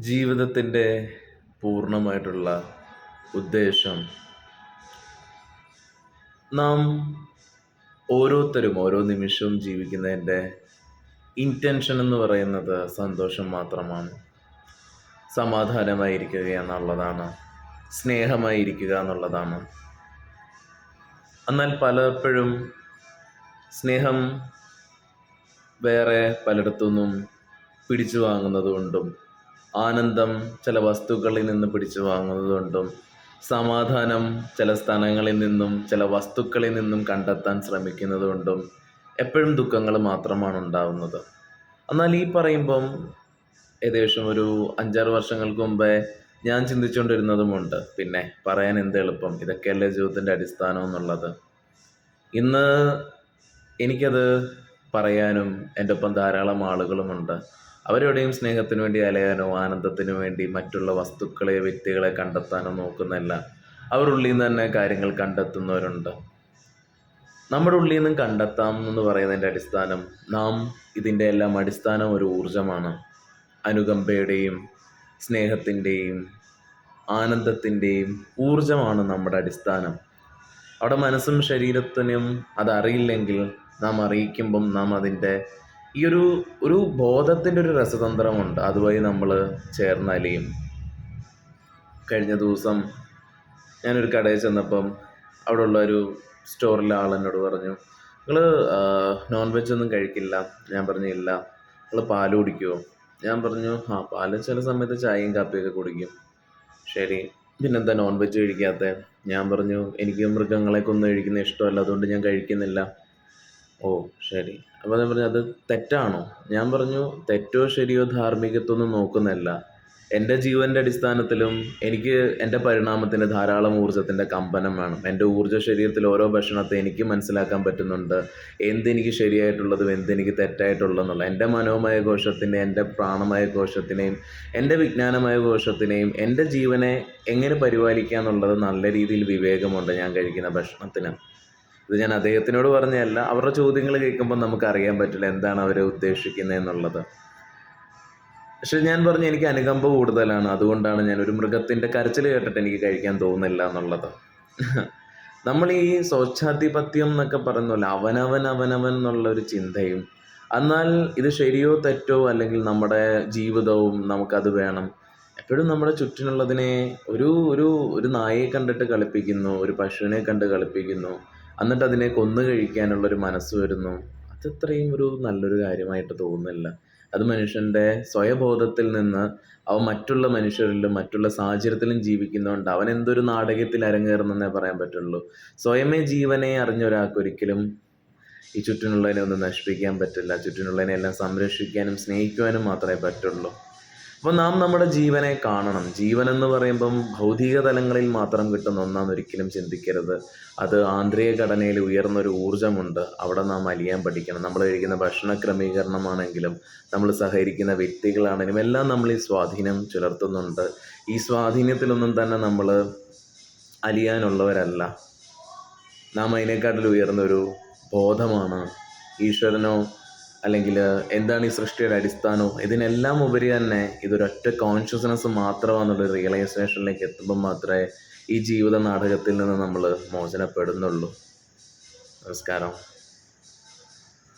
ജീവിതത്തിന്റെ പൂർണമായിട്ടുള്ള ഉദ്ദേശം നാം ഓരോരുത്തരും ഓരോ നിമിഷവും ജീവിക്കുന്നതിന്റെ ഇന്റൻഷൻ എന്ന് പറയുന്നത് സന്തോഷം മാത്രമാണ്. സമാധാനമായിരിക്കുക എന്നുള്ളതാണ് സ്നേഹമായിരിക്കുക എന്നുള്ളതാണ്. എന്നാൽ പലപ്പോഴും സ്നേഹം വേറെ പലയിടത്തുനിന്നും പിടിച്ചു വാങ്ങുന്നത് കൊണ്ടും ആനന്ദം ചില വസ്തുക്കളിൽ നിന്ന് പിടിച്ചു വാങ്ങുന്നതുകൊണ്ടും സമാധാനം ചില സ്ഥലങ്ങളിൽ നിന്നും ചില വസ്തുക്കളിൽ നിന്നും കണ്ടെത്താൻ ശ്രമിക്കുന്നതുകൊണ്ടും എപ്പോഴും ദുഃഖങ്ങൾ മാത്രമാണ് ഉണ്ടാവുന്നത്. എന്നാൽ ഈ പറയുമ്പം ഏകദേശം ഒരു അഞ്ചാറ് വർഷങ്ങൾക്ക് മുമ്പേ ഞാൻ ചിന്തിച്ചുകൊണ്ടിരുന്നതുമുണ്ട്. പിന്നെ പറയാൻ എന്ത് എളുപ്പം? ഇതൊക്കെയല്ലേ ജീവിതത്തിന്റെ അടിസ്ഥാനം എന്നുള്ളത്. ഇന്ന് എനിക്കത് പറയാനും എന്റെ ഒപ്പം ധാരാളം ആളുകളുമുണ്ട്. അവരെവിടെയും സ്നേഹത്തിന് വേണ്ടി അലയാനോ ആനന്ദത്തിന് വേണ്ടി മറ്റുള്ള വസ്തുക്കളെ വ്യക്തികളെ കണ്ടെത്താനോ നോക്കുന്നില്ല അവരുള്ളിൽ നിന്ന് തന്നെ കാര്യങ്ങൾ കണ്ടെത്തുന്നവരുണ്ട്. നമ്മുടെ ഉള്ളിൽ നിന്നും കണ്ടെത്താം എന്ന് പറയുന്നതിന്റെ അടിസ്ഥാനം നാം ഇതിന്റെ എല്ലാം അടിസ്ഥാനം ഒരു ഊർജമാണ് അനുകമ്പയുടെയും സ്നേഹത്തിന്റെയും ആനന്ദത്തിന്റെയും ഊർജമാണ് നമ്മുടെ അടിസ്ഥാനം. അവിടെ മനസ്സും ശരീരത്തിനും അതറിയില്ലെങ്കിൽ നാം അറിയിക്കുമ്പം നാം അതിന്റെ ഈ ഒരു ഒരു ബോധത്തിന്റെ ഒരു രസതന്ത്രമുണ്ട്. അതുവഴി നമ്മൾ ചേർന്നാലേയും കഴിഞ്ഞ ദിവസം ഞാനൊരു കടയിൽ ചെന്നപ്പം അവിടെ ഉള്ള ഒരു സ്റ്റോറിലെ ആൾ എന്നോട് പറഞ്ഞു നിങ്ങൾ നോൺ വെജ് ഒന്നും കഴിക്കില്ല. ഞാൻ പറഞ്ഞു ഇല്ല. നിങ്ങൾ പാൽ കുടിക്കുമോ ഞാൻ പറഞ്ഞു ആ പാൽ ചില സമയത്ത് ചായയും കാപ്പിയൊക്കെ കുടിക്കും. ശരി. പിന്നെന്താ നോൺ വെജ് കഴിക്കാത്ത? ഞാൻ പറഞ്ഞു എനിക്ക് മൃഗങ്ങളെ കൊന്നു കഴിക്കുന്ന ഇഷ്ടമല്ല. അതുകൊണ്ട് ഞാൻ കഴിക്കുന്നില്ല. ഓ ശരി. അപ്പോൾ ഞാൻ പറഞ്ഞു അത് തെറ്റാണോ? ഞാൻ പറഞ്ഞു തെറ്റോ ശരിയോ ധാർമ്മികത്വമൊന്നും നോക്കുന്നല്ല എന്റെ ജീവന്റെ അടിസ്ഥാനത്തിലും എനിക്ക് എന്റെ പരിണാമത്തിന് ധാരാളം ഊർജത്തിന്റെ കമ്പനം വേണം. എന്റെ ഊർജ ശരീരത്തിൽ ഓരോ ഭക്ഷണത്തെ എനിക്ക് മനസ്സിലാക്കാൻ പറ്റുന്നുണ്ട്. എന്തെനിക്ക് ശരിയായിട്ടുള്ളതും എന്തെനിക്ക് തെറ്റായിട്ടുള്ളതെന്നുള്ള. എന്റെ മനോമയ കോശത്തിന്റെ എന്റെ പ്രാണമയ കോശത്തിനെയും എന്റെ വിജ്ഞാനമയ കോശത്തിനെയും എന്റെ ജീവനെ എങ്ങനെ പരിപാലിക്കുക എന്നുള്ളത് നല്ല രീതിയിൽ വിവേകമുണ്ട് ഞാൻ കഴിക്കുന്ന ഭക്ഷണത്തിന്. ഇത് ഞാൻ അദ്ദേഹത്തിനോട് പറഞ്ഞതല്ല അവരുടെ ചോദ്യങ്ങൾ കേൾക്കുമ്പോൾ നമുക്ക് അറിയാൻ പറ്റില്ല എന്താണ് അവരെ ഉദ്ദേശിക്കുന്നത് എന്നുള്ളത്. പക്ഷെ ഞാൻ പറഞ്ഞു എനിക്ക് അനുകമ്പ കൂടുതലാണ് അതുകൊണ്ടാണ് ഞാൻ ഒരു മൃഗത്തിന്റെ കരച്ചിൽ കേട്ടിട്ട് എനിക്ക് കഴിക്കാൻ തോന്നുന്നില്ല എന്നുള്ളത്. നമ്മൾ ഈ സ്വച്ഛാധിപത്യം എന്നൊക്കെ പറയുന്നല്ലോ അവനവൻ അവനവൻ എന്നുള്ള ഒരു ചിന്തയും എന്നാൽ ഇത് ശരിയോ തെറ്റോ അല്ലെങ്കിൽ നമ്മുടെ ജീവിതവും നമുക്കത് വേണം. എപ്പോഴും നമ്മുടെ ചുറ്റിനുള്ളതിനെ ഒരു ഒരു ഒരു നായയെ കണ്ടിട്ട് കളിപ്പിക്കുന്നു ഒരു പശുവിനെ കണ്ട് കളിപ്പിക്കുന്നു എന്നിട്ട് അതിനെ കൊന്നു കഴിക്കാനുള്ളൊരു മനസ്സ് വരുന്നു. അതത്രയും ഒരു നല്ലൊരു കാര്യമായിട്ട് തോന്നുന്നില്ല. അത് മനുഷ്യന്റെ സ്വയബോധത്തിൽ നിന്ന് അവൻ മറ്റുള്ള മനുഷ്യരിലും മറ്റുള്ള സാഹചര്യത്തിലും ജീവിക്കുന്നതുകൊണ്ട് അവൻ എന്തൊരു നാടകത്തിൽ അരങ്ങേറുന്നെന്നേ പറയാൻ പറ്റുള്ളൂ. സ്വയമേ ജീവനെ അറിഞ്ഞ ഒരാൾക്കൊരിക്കലും ഈ ചുറ്റിനുള്ളതിനെ ഒന്നും നശിപ്പിക്കാൻ പറ്റില്ല. ചുറ്റിനുള്ളതിനെ എല്ലാം സംരക്ഷിക്കാനും സ്നേഹിക്കുവാനും മാത്രമേ പറ്റുള്ളൂ. അപ്പോൾ നാം നമ്മുടെ ജീവനെ കാണണം. ജീവൻ എന്ന് പറയുമ്പം ഭൗതിക തലങ്ങളിൽ മാത്രം കിട്ടുന്ന ഒന്നാന്ന് ഒരിക്കലും ചിന്തിക്കരുത്. അത് ആന്തരിക ഘടനയിൽ ഉയർന്നൊരു ഊർജമുണ്ട്. അവിടെ നാം അലിയാൻ പഠിക്കണം. നമ്മൾ കഴിക്കുന്ന ഭക്ഷണ ക്രമീകരണമാണെങ്കിലും നമ്മൾ സഹകരിക്കുന്ന വ്യക്തികളാണെങ്കിലും എല്ലാം നമ്മൾ ഈ സ്വാധീനം ചെലുത്തുന്നുണ്ട് ഈ സ്വാധീനത്തിലൊന്നും തന്നെ നമ്മൾ അലിയാനുള്ളവരല്ല. നാം അതിനേക്കാട്ടിൽ ഉയർന്നൊരു ബോധമാണ്. ഈശ്വരനോ അല്ലെങ്കിൽ എന്താണ് ഈ സൃഷ്ടിയുടെ അടിസ്ഥാനവും? ഇതിനെല്ലാം ഉപരി തന്നെ ഇതൊരൊറ്റ കോൺഷ്യസ്നെസ് മാത്രമാണെന്നുള്ള റിയലൈസേഷനിലേക്ക് എത്തുമ്പോൾ മാത്രമേ ഈ ജീവിത നാടകത്തിൽ നിന്ന് നമ്മൾ മോചനപ്പെടുന്നുള്ളൂ. നമസ്കാരം.